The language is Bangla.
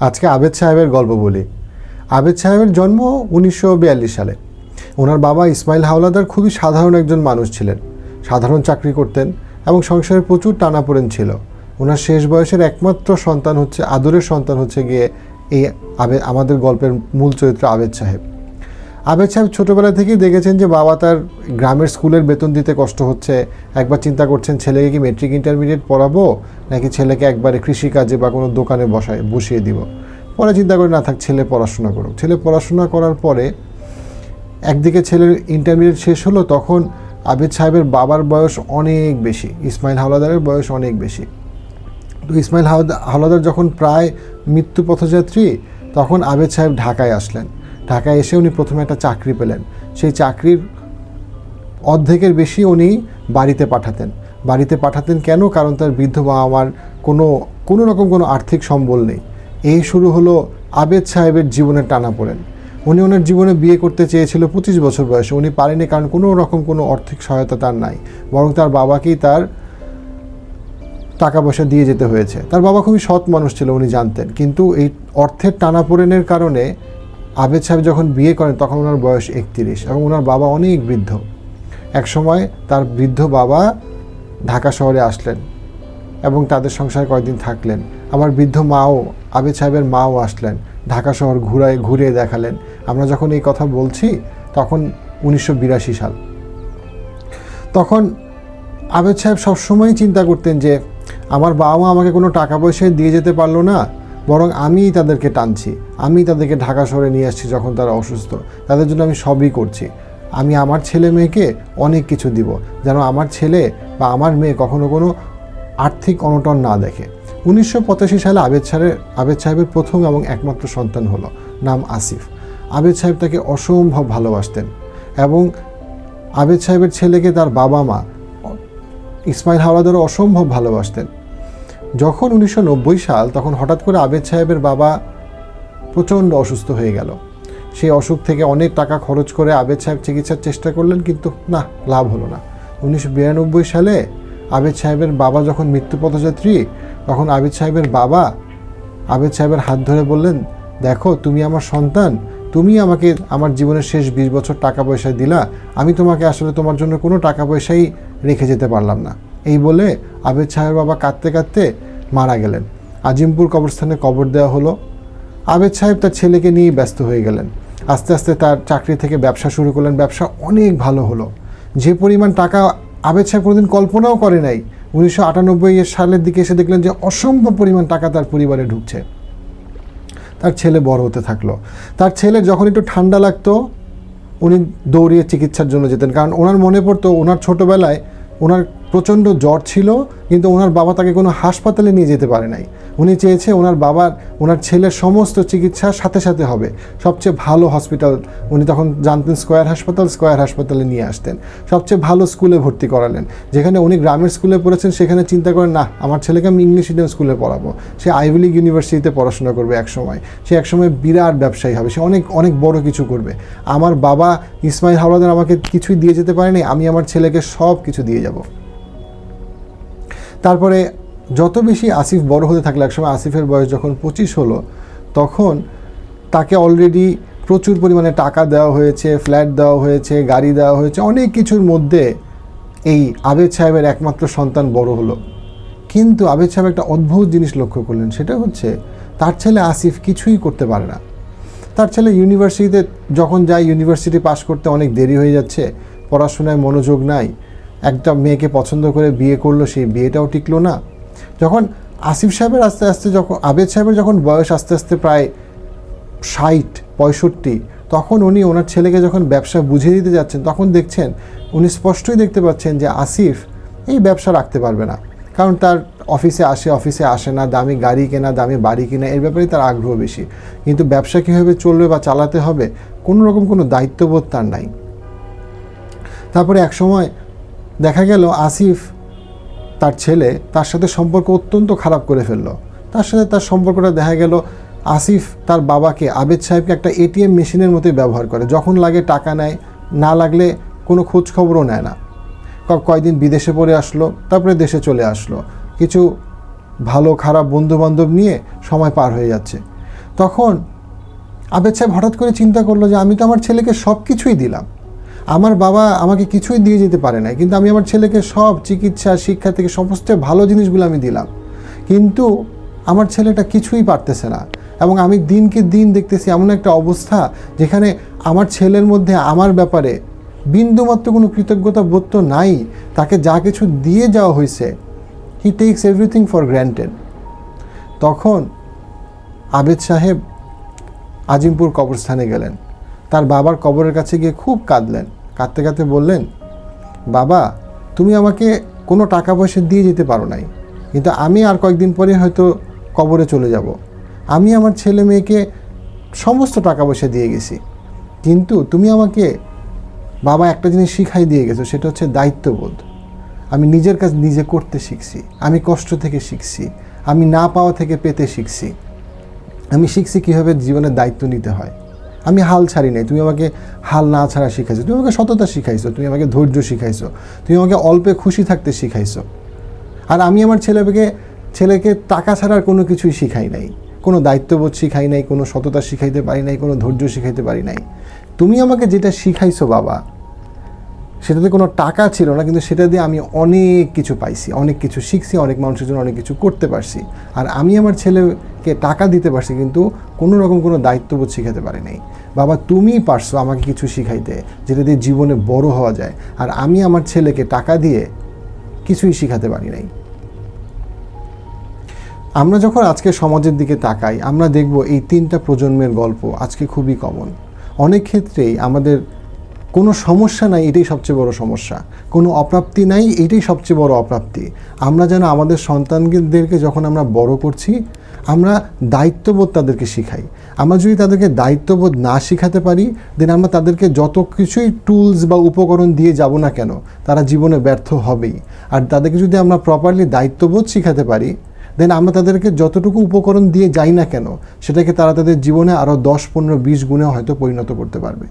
আজকে আবেদ সাহেবের গল্প বলি। আবেদ সাহেবের জন্ম উনিশশো বিয়াল্লিশ সালে। ওনার বাবা ইসমাইল হাওলাদার খুবই সাধারণ একজন মানুষ ছিলেন। সাধারণ চাকরি করতেন এবং সংসারে প্রচুর টানাপোড়েন ছিল। ওনার শেষ বয়সের একমাত্র সন্তান হচ্ছে, আদরের সন্তান হচ্ছে গিয়ে এই আমাদের গল্পের মূল চরিত্র আবেদ সাহেব। আবেদ সাহেব ছোটোবেলা থেকেই দেখেছেন যে বাবা তার গ্রামের স্কুলের বেতন দিতে কষ্ট হচ্ছে। একবার চিন্তা করছেন, ছেলেকে কি মেট্রিক ইন্টারমিডিয়েট পড়াবো, নাকি ছেলেকে একবারে কৃষিকাজে বা কোনো দোকানে বসায়, বসিয়ে দিব? পরে চিন্তা করে না থাক, ছেলে পড়াশোনা করুক। ছেলে পড়াশোনা করার পরে একদিকে ছেলের ইন্টারমিডিয়েট শেষ হলো, তখন আবেদ সাহেবের বাবার বয়স অনেক বেশি, ইসমাইল হাওলাদারের বয়স অনেক বেশি। তো ইসমাইল হাওলাদার যখন প্রায় মৃত্যু পথযাত্রী তখন আবেদ সাহেব ঢাকায় আসলেন। ঢাকায় এসে উনি প্রথমে একটা চাকরি পেলেন। সেই চাকরির অর্ধেকের বেশি উনি বাড়িতে পাঠাতেন। বাড়িতে পাঠাতেন কেন? কারণ তার বৃদ্ধ বাবা মার কোনো কোনো রকম কোনো আর্থিক সম্বল নেই। এই শুরু হলো আবেদ সাহেবের জীবনের টানা পড়েন। উনি ওনার জীবনে বিয়ে করতে চেয়েছিল পঁচিশ বছর বয়সে। উনি পারেনি কারণ কোনো রকম কোনো আর্থিক সহায়তা তার নাই। বরং তার বাবাকেই তার টাকা পয়সা দিয়ে যেতে হয়েছে। তার বাবা খুবই সৎ মানুষ ছিল, উনি জানতেন। কিন্তু এই অর্থের টানাপোড়েনের কারণে আবেদ সাহেব যখন বিয়ে করেন, তখন ওনার বয়স একত্রিশ এবং ওনার বাবা অনেক বৃদ্ধ। এক সময় তার বৃদ্ধ বাবা ঢাকা শহরে আসলেন এবং তাদের সংসার কয়েকদিন থাকলেন। আবার বৃদ্ধ মাও, আবেদ সাহেবের মাও আসলেন, ঢাকা শহর ঘুরায়, ঘুরিয়ে দেখালেন। আমরা যখন এই কথা বলছি, তখন উনিশশো বিরাশি সাল। তখন আবেদ সাহেব সবসময় চিন্তা করতেন যে, আমার বাবা মা আমাকে কোনো টাকা পয়সা দিয়ে যেতে পারল না বরং আমিই তাদেরকে টানছি আমি তাদেরকে ঢাকা শহরে নিয়ে আসছি যখন তারা অসুস্থ। তাদের জন্য আমি সবই করছি। আমি আমার ছেলে মেয়েকে অনেক কিছু দিব, যেন আমার ছেলে বা আমার মেয়ে কখনো কোনো আর্থিক অনটন না দেখে। উনিশশো পঁচাশি সালে আবেদ সাহেবের আবেদ সাহেবের প্রথম এবং একমাত্র সন্তান হলো, নাম আসিফ। আবেদ সাহেব তাকে অসম্ভব ভালোবাসতেন এবং আবেদ সাহেবের ছেলেকে তার বাবা মা, ইসমাইল হাওলাদারও অসম্ভব ভালোবাসতেন। যখন উনিশশো নব্বই সাল তখন হঠাৎ করে আবেদ সাহেবের বাবা প্রচণ্ড অসুস্থ হয়ে গেল। সেই অসুখ থেকে অনেক টাকা খরচ করে আবেদ সাহেব চিকিৎসার চেষ্টা করলেন, কিন্তু না, লাভ হলো না। উনিশশো বিরানব্বই সালে আবেদ সাহেবের বাবা যখন মৃত্যু পথযাত্রী, তখন আবেদ সাহেবের বাবা আবেদ সাহেবের হাত ধরে বললেন, দেখো, তুমি আমার সন্তান, তুমি আমাকে আমার জীবনের শেষ বিশ বছর টাকা পয়সা দিলা, আমি তোমাকে আসলে তোমার জন্য কোনো টাকা পয়সাই রেখে যেতে পারলাম না। এই বলে আবেদ সাহেবের বাবা কাঁদতে কাঁদতে মারা গেলেন। আজিমপুর কবরস্থানে কবর দেওয়া হলো। আবেদ সাহেব তার ছেলেকে নিয়ে ব্যস্ত হয়ে গেলেন। আস্তে আস্তে তার চাকরি থেকে ব্যবসা শুরু করলেন। ব্যবসা অনেক ভালো হলো। যে পরিমাণ টাকা আবেদ সাহেব কোনোদিন কল্পনাও করে নাই, উনিশশো আটানব্বই সালের দিকে এসে দেখলেন যে অসম্ভব পরিমাণ টাকা তার পরিবারে ঢুকছে। তার ছেলে বড় হতে থাকল। তার ছেলে যখন একটু ঠান্ডা লাগতো, উনি দৌড়িয়ে চিকিৎসার জন্য যেতেন। কারণ ওনার মনে পড়তো, ওনার ছোটোবেলায় ওনার প্রচণ্ড জ্বর ছিল, কিন্তু ওনার বাবা তাকে কোনো হাসপাতালে নিয়ে যেতে পারে নাই। উনি চেয়েছে ওনার বাবার, ওনার ছেলের সমস্ত চিকিৎসা সাথে সাথে হবে। সবচেয়ে ভালো হসপিটাল উনি তখন জানতেন স্কোয়ার হাসপাতাল স্কোয়ার হাসপাতালে নিয়ে আসতেন। সবচেয়ে ভালো স্কুলে ভর্তি করালেন। যেখানে উনি গ্রামের স্কুলে পড়েছেন, সেখানে চিন্তা করেন, না, আমার ছেলেকে আমি ইংলিশ মিডিয়াম স্কুলে পড়াবো। সে আইভি লীগ ইউনিভার্সিটিতে পড়াশোনা করবে এক সময় সে একসময় বিরাট ব্যবসায়ী হবে। সে অনেক অনেক বড় কিছু করবে। আমার বাবা ইসমাইল হাওলাদার আমাকে কিছুই দিয়ে যেতে পারেনি, আমি আমার ছেলেকে সব কিছু দিয়ে যাব। তারপরে যত বেশি আসিফ বড় হতে থাকলে, একসময় আসিফের বয়স যখন পঁচিশ হলো, তখন তাকে অলরেডি প্রচুর পরিমাণে টাকা দেওয়া হয়েছে ফ্ল্যাট দেওয়া হয়েছে, গাড়ি দেওয়া হয়েছে, অনেক কিছুর মধ্যে এই আবেদ সাহেবের একমাত্র সন্তান বড় হলো। কিন্তু আবেদ সাহেব একটা অদ্ভুত জিনিস লক্ষ্য করলেন, সেটা হচ্ছে তার ছেলে আসিফ কিছুই করতে পারে না। তার ছেলে ইউনিভার্সিটিতে যখন যায় ইউনিভার্সিটি পাশ করতে অনেক দেরি হয়ে যাচ্ছে, পড়াশোনায় মনোযোগ নাই একটা মেয়েকে পছন্দ করে বিয়ে করল, সেই বিয়েটাও টিকলো না। যখন আসিফ সাহেবের আস্তে আস্তে যখন, আবেদ সাহেবের যখন বয়স আস্তে আস্তে প্রায় ষাট, পঁয়ষট্টি, তখন উনি ওনার ছেলেকে যখন ব্যবসা বুঝিয়ে দিতে যাচ্ছেন, তখন দেখছেন, উনি স্পষ্টই দেখতে পাচ্ছেন যে আসিফ এই ব্যবসা রাখতে পারবে না। কারণ তার অফিসে আসে অফিসে আসে না, দামি গাড়ি কেনা, দামি বাড়ি কেনা, এর ব্যাপারে তার আগ্রহ বেশি। কিন্তু ব্যবসা কীভাবে চলবে বা চালাতে হবে কোনো রকম কোনো দায়িত্ববোধ তার নাই। তারপরে এক সময় দেখা গেল আসিফ, তার ছেলে, তার সাথে সম্পর্ক অত্যন্ত খারাপ করে ফেলল। তার সাথে তার সম্পর্কটা দেখা গেল আসিফ, তার বাবাকে, আবেদ সাহেবকে একটা এটিএম মেশিনের মতোই ব্যবহার করে। যখন লাগে টাকা নেয়, না লাগলে কোনো খোঁজ খবরও নেয় না। কয়দিন বিদেশে পড়ে আসলো, তারপরে দেশে চলে আসলো। কিছু ভালো, খারাপ বন্ধু বান্ধব নিয়ে সময় পার হয়ে যাচ্ছে। তখন আবেদ সাহেব হঠাৎ করে চিন্তা করল যে, আমি তো আমার ছেলেকে সব কিছুই দিলাম। আমার বাবা আমাকে কিছুই দিয়ে যেতে পারে না কিন্তু আমি আমার ছেলেকে সব চিকিৎসা, শিক্ষা থেকে সমস্ত ভালো জিনিসগুলো আমি দিলাম। কিন্তু আমার ছেলেটা কিছুই পারতেছে না এবং আমি দিনকে দিন দেখতেছি এমন একটা অবস্থা যেখানে আমার ছেলের মধ্যে আমার ব্যাপারে বিন্দুমাত্র কোনো কৃতজ্ঞতা বোধ তো নাই, তাকে যা কিছু দিয়ে যাওয়া হয়েছে he takes everything for granted তখন আবেদ সাহেব আজিমপুর কবরস্থানে গেলেন। তার বাবার কবরের কাছে গিয়ে খুব কাঁদলেন। কাঁদতে কাঁদতে বললেন, বাবা, তুমি আমাকে কোনো টাকা পয়সা দিয়ে যেতে পারো নাই, কিন্তু আমি আর কয়েকদিন পরে হয়তো কবরে চলে যাব। আমি আমার ছেলে মেয়েকে সমস্ত টাকা পয়সা দিয়ে গেছি, কিন্তু তুমি আমাকে বাবা একটা জিনিস শিখাই দিয়ে গেছো, সেটা হচ্ছে দায়িত্ববোধ। আমি নিজের কাজ নিজে করতে শিখছি, আমি কষ্ট থেকে শিখছি, আমি না পাওয়া থেকে পেতে শিখছি। আমি শিখছি কীভাবে জীবনের দায়িত্ব নিতে হয়। আমি হাল ছাড়ি নাই, তুমি আমাকে হাল না ছাড়া শিখাইছো, তুমি আমাকে সততা শিখাইছো, তুমি আমাকে ধৈর্য শিখাইছো, তুমি আমাকে অল্পে খুশি থাকতে শিখাইছো। আর আমি আমার ছেলেকে ছেলেকে টাকা ছাড়ার কোনো কিছুই শিখাই নাই, কোনো দায়িত্ববোধ শিখাই নাই, কোনো সততা শিখাইতে পারি নাই, কোনো ধৈর্য শিখাইতে পারি নাই। তুমি আমাকে যেটা শিখাইছো বাবা, সেটাতে কোনো টাকা ছিল না, কিন্তু সেটা দিয়ে আমি অনেক কিছু পাইছি, অনেক কিছু শিখছি, অনেক মানুষের জন্য অনেক কিছু করতে পারছি। আর আমি আমার ছেলেকে টাকা দিতে পারছি, কিন্তু কোনো রকম কোনো দায়িত্ববোধ শিখাতে পারি নাই বাবা তুমি পারছ আমাকে কিছু শিখাইতে, যেটা দিয়ে জীবনে বড় হওয়া যায়। আর আমি আমার ছেলেকে টাকা দিয়ে কিছুই শিখাতে পারি নাই। আমরা যখন আজকে সমাজের দিকে তাকাই, আমরা দেখব এই তিনটা প্রজন্মের গল্প আজকে খুবই কমন অনেক ক্ষেত্রেই আমাদের কোনো সমস্যা নাই, এটাই সবচেয়ে বড় সমস্যা। কোনো অপ্রাপ্তি নাই, এটাই সবচেয়ে বড় অপ্রাপ্তি। আমরা যেন আমাদের সন্তানদেরকে যখন আমরা বড় করছি আমরা দায়িত্ববোধ তাদেরকে শিখাই। আমরা যদি তাদেরকে দায়িত্ববোধ না শিখাতে পারি দেন আমরা তাদেরকে যত কিছুই টুলস বা উপকরণ দিয়ে যাব না কেন, তারা জীবনে ব্যর্থ হবেই। আর তাদেরকে যদি আমরা প্রপারলি দায়িত্ববোধ শিখাতে পারি দেন আমরা তাদেরকে যতটুকু উপকরণ দিয়ে যাই না কেন, সেটাকে তারা তাদের জীবনে আরও দশ, পনেরো, বিশ গুণে হয়তো পরিণত করতে পারবে।